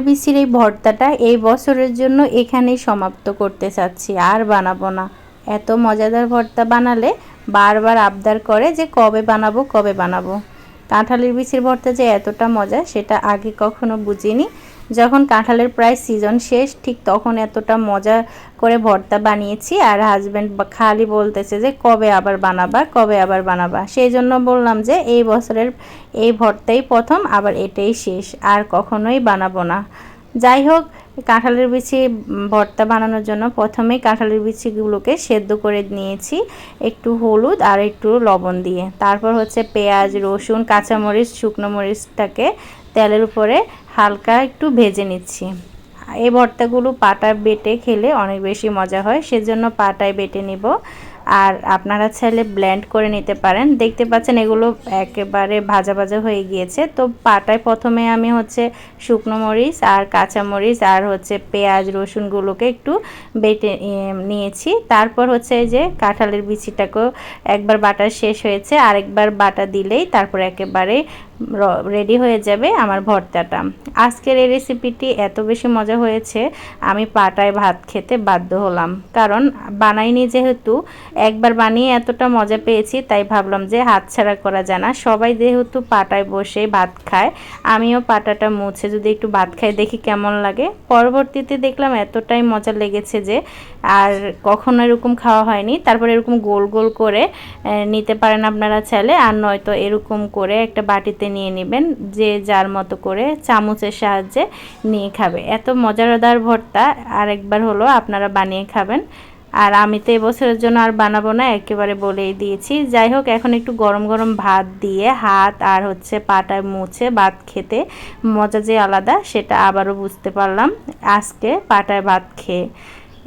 বিচির এই ভর্তাটা এই বছরের জন্য এখানেই সমাপ্ত করতে চাচ্ছি। আর বানাবো না। এত মজাদার ভর্তা বানালে বারবার আবদার করে যে কবে বানাবো কবে বানাবো। কাঁঠালের বিচির ভর্তা যে এতটা মজা, সেটা আগে কখনো বুঝিনি। যখন কাঁঠালের প্রায় সিজন শেষ, ঠিক তখন এতটা মজা করে ভর্তা বানিয়েছি আর হাজব্যান্ড খালি বলতেছে যে, কবে আবার বানাবা? কবে আবার বানাবা? সেই জন্য বললাম যে, এই বছরের এই ভর্তাই প্রথম, আবার এটাই শেষ, আর কখনোই বানাবো না। যাই হোক কাঁঠালের বিচি ভর্তা বানানোর জন্য প্রথমেই কাঁঠালের বিচিগুলোকে সেদ্ধ করে নিয়েছি, একটু হলুদ আর একটু লবণ দিয়ে। তারপর হচ্ছে পেঁয়াজ, রসুন, কাঁচামরিচ, শুকনো মরিচটাকে তেলের উপরে হালকা একটু ভেজে নিচ্ছি। এই ভর্তাগুলো পাটা বেটে খেলে অনেক বেশি মজা হয়, সেজন্য পাটায় বেটে নিব। আর আপনারা চাইলে ব্লেন্ড করে নিতে পারেন। দেখতে পাচ্ছেন এগুলো একেবারে ভাজা ভাজা হয়ে গিয়েছে। তো পাটায় প্রথমে আমি হচ্ছে শুকনো মরিচ আর কাঁচা মরিচ আর হচ্ছে পেঁয়াজ, রসুনগুলোকে একটু বেটে নিয়েছি। তারপর হচ্ছে যে কাঁঠালের বিচিটাকেও একবার বাটা শেষ হয়েছে। আরেকবার বাটা দিলেই তারপর একেবারে রেডি হয়ে যাবে আমার ভর্তাটা। আজকের এই রেসিপিটি এত বেশি মজা হয়েছে, আমি পাটায় ভাত খেতে বাধ্য হলাম। কারণ বানাইনি যেহেতু একবার বানিয়ে এতটা মজা পেয়েছি, তাই ভাবলাম যে হাতছাড়া করা যায় না। সবাই যেহেতু পাটায় বসে ভাত খায়, আমিও পাটাটা মুছে যদি একটু ভাত খাই দেখি কেমন লাগে। পরবর্তীতে দেখলাম এতটাই মজা লেগেছে যে আর কখনো এরকম খাওয়া হয়নি। তারপর এরকম গোল গোল করে নিতে পারেন আপনারা চাইলে। আর নয়তো এরকম করে একটা বাটিতে নিয়ে নেবেন, যে যার মতো করে চামচের সাহায্যে নিয়ে খাবে। এত মজাদার ভর্তা আরেকবার হলো আপনারা বানিয়ে খাবেন। আর আমি তো এবছরের জন্য আর বানাবো না, একেবারে বলেই দিয়েছি। যাই হোক, এখন একটু গরম গরম ভাত দিয়ে হাত আর হচ্ছে পাটায় মুছে ভাত খেতে। মজা যে আলাদা, সেটা আবারও বুঝতে পারলাম আজকে পাটায় ভাত খেয়ে।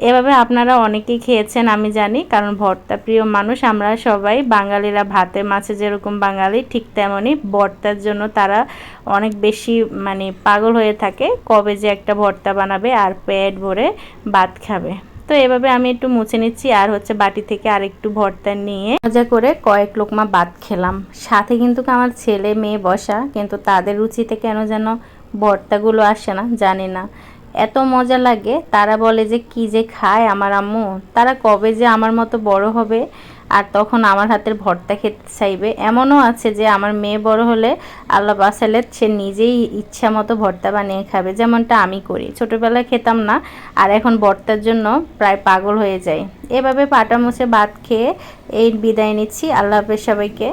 এভাবে আপনারা অনেকেই খেয়েছেন, আমি জানি, কারণ ভর্তা প্রিয় মানুষ। আমরা সবাই বাঙালিরা, ভাতে মাছে যেরকম বাঙালি, ঠিক তেমনই ভর্তার জন্য তারা অনেক বেশি মানে পাগল হয়ে থাকে, কবে যে একটা ভর্তা বানাবে আর পেট ভরে ভাত খাবে। তো এভাবে আমি একটু মুছে নিচ্ছি। আর হচ্ছে বাটি থেকে আর একটু ভর্তা নিয়ে মজা করে কয়েক লোকমা ভাত খেলাম। সাথে কিন্তু আমার ছেলে মেয়ে বসা, কিন্তু তাদের রুচিতে কেন যেন ভর্তাগুলো আসে না, জানি না। এত মজা লাগে, তারা বলে যে কি যে খায় আমার আম্মু, তারা কবে যে আমার মতো বড় হবে আর তখন আমার হাতের ভর্তা খেতে চাইবে। এমনও আছে যে, আমার মেয়ে বড় হলে আল্লাহ বাসালে সে নিজেই ইচ্ছা মতো ভর্তা বানিয়ে খাবে, যেমনটা আমি করি। ছোটোবেলায় খেতাম না, আর এখন ভর্তার জন্য প্রায় পাগল হয়ে যায় এভাবে পাটা মুছে ভাত খেয়ে এই বিদায় নিচ্ছি। আল্লাহ হাফেজ সবাইকে।